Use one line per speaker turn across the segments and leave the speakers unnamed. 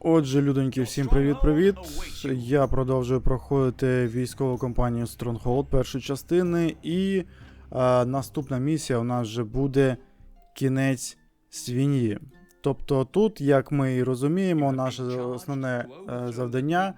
Отже, людоньки, всім привіт-привіт. Я продовжую проходити військову кампанію Stronghold першої частини, і е, наступна місія у нас вже буде кінець свиньї. Тобто тут, як ми і розуміємо, наше основне е, завдання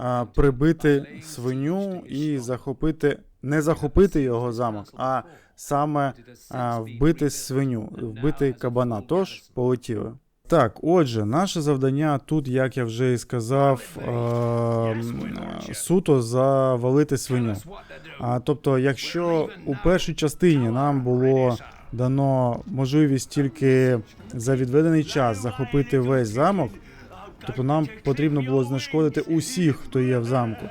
е, прибити свиню і захопити, не захопити його замок, а саме е, вбити свиню, вбити кабана. Тож полетіли. Так, отже, наше завдання тут, як я вже і сказав, е, суто завалити свиню. А тобто, якщо у першій частині нам було дано можливість тільки за відведений час захопити весь замок, тобто нам потрібно було знешкодити усіх, хто є в замку,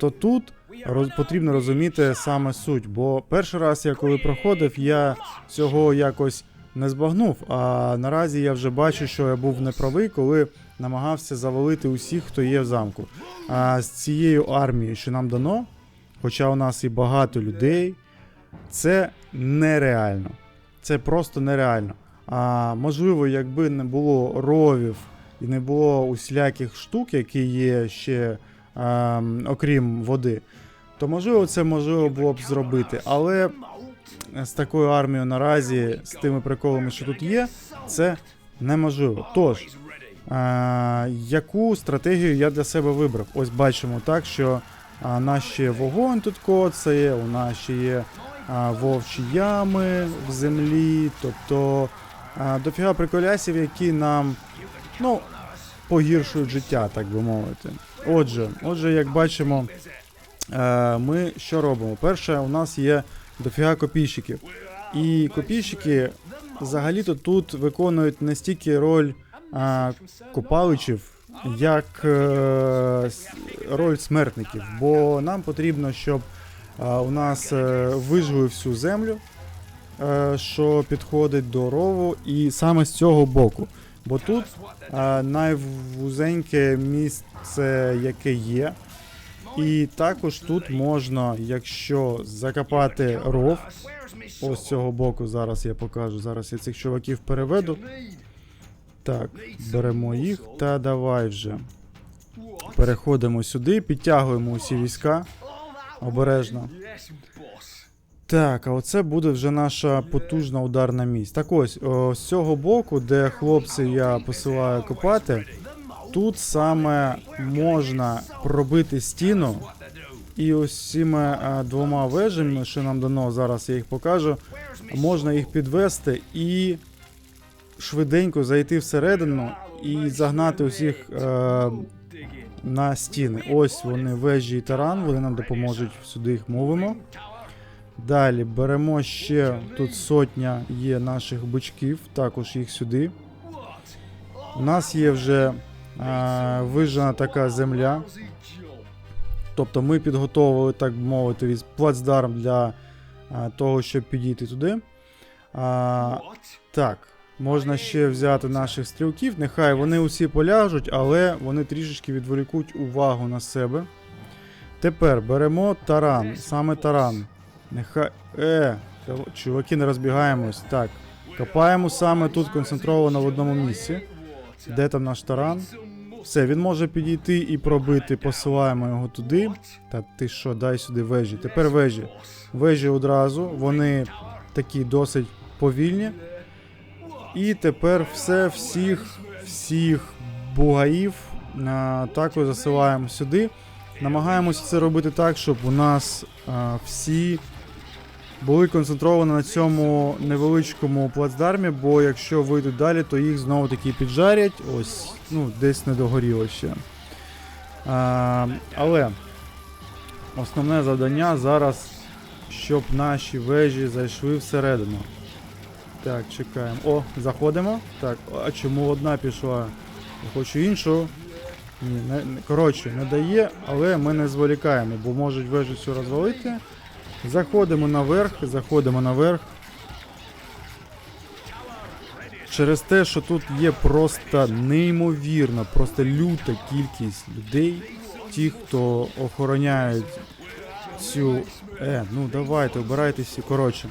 то тут роз, потрібно розуміти саме суть. Бо перший раз я коли проходив, я цього якось не збагнув. А наразі я вже бачу, що я був неправий, коли намагався завалити усіх, хто є в замку. А з цією армією, що нам дано, хоча у нас і багато людей, це нереально. Це просто нереально. А можливо, якби не було ровів і не було усіляких штук, які є ще ем, окрім води, то можливо це можливо було б зробити. Але з такою армією наразі, з тими приколами, що тут є, це неможливо. Тож, е, яку стратегію я для себе вибрав? Ось бачимо так, що а, у нас ще вогонь тут коцає, у нас ще є а, вовчі ями в землі, тобто а, дофіга приколясів, які нам ну, погіршують життя, так би мовити. Отже, отже, як бачимо, е, ми що робимо? Перше, у нас є дофіга копійщиків. І копійщики взагалі-то тут виконують не стільки роль а, копаличів, як е, с- роль смертників. Бо нам потрібно, щоб а, у нас е, вижили всю землю, е, що підходить до рову, і саме з цього боку. Бо тут а, найвузеньке місце, яке є. І також тут можна, якщо закопати ров, ось з цього боку, зараз я покажу. Зараз я цих чуваків переведу. Так, беремо їх та давай вже. Переходимо сюди, підтягуємо усі війська. Обережно. Так, а оце буде вже наша потужна ударна міць. Так ось, о, з цього боку, де хлопці я посилаю копати, тут саме можна пробити стіну. І ось цими двома вежами, що нам дано, зараз я їх покажу, можна їх підвести і швиденько зайти всередину і загнати усіх е, на стіни. Ось вони вежі і таран, вони нам допоможуть сюди їх мовимо. Далі беремо ще тут сотня є наших бичків, також їх сюди. У нас є вже е, вижена така земля. Тобто ми підготовили, так би мовити, плацдарм для а, того, щоб підійти туди. А, так, можна ще взяти наших стрілків. Нехай вони усі поляжуть, але вони трішечки відволікуть увагу на себе. Тепер беремо таран, саме таран. Нехай. Е, чуваки, не розбігаємось. Так. Копаємо саме тут концентровано в одному місці. Де там наш таран? Все, він може підійти і пробити. Посилаємо його туди. Та ти що, дай сюди вежі. Тепер вежі. Вежі одразу. Вони такі досить повільні. І тепер все, всіх, всіх бугаїв також засилаємо сюди. Намагаємося це робити так, щоб у нас а, всі були концентровані на цьому невеличкому плацдармі, бо якщо вийдуть далі, то їх знову таки піджарять. Ось, ну, десь не догоріло ще. А, але основне завдання зараз, щоб наші вежі зайшли всередину. Так, чекаємо. О, заходимо. Так, а чому одна пішла? Я хочу іншу. Ні, не, коротше, не дає, але ми не зволікаємо, бо можуть вежу цю розвалити. Заходимо наверх, заходимо наверх. Через те, що тут є просто неймовірна, просто люта кількість людей, ті, хто охороняють цю. Е, ну давайте, обирайтеся. Коротше.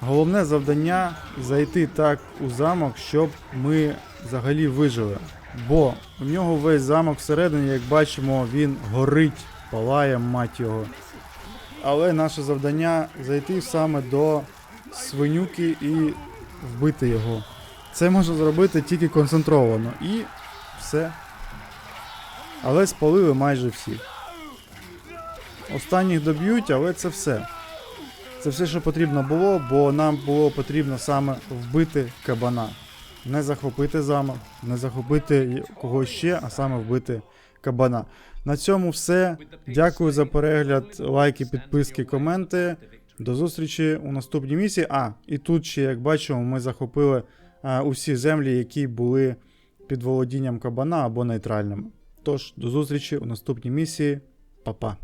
Головне завдання зайти так у замок, щоб ми взагалі вижили. Бо у нього весь замок всередині, як бачимо, він горить, палає, мать його. Але наше завдання зайти саме до свинюки і вбити його. Це можна зробити тільки концентровано. І все. Але спалили майже всіх. Останніх доб'ють, але це все. Це все, що потрібно було, бо нам було потрібно саме вбити кабана. Не захопити замок, не захопити когось ще, а саме вбити кабана. На цьому все. Дякую за перегляд, лайки, підписки, коменти. До зустрічі у наступній місії. А, і тут ще, як бачимо, ми захопили а, усі землі, які були під володінням кабана або нейтральними. Тож, до зустрічі у наступній місії. Па-па.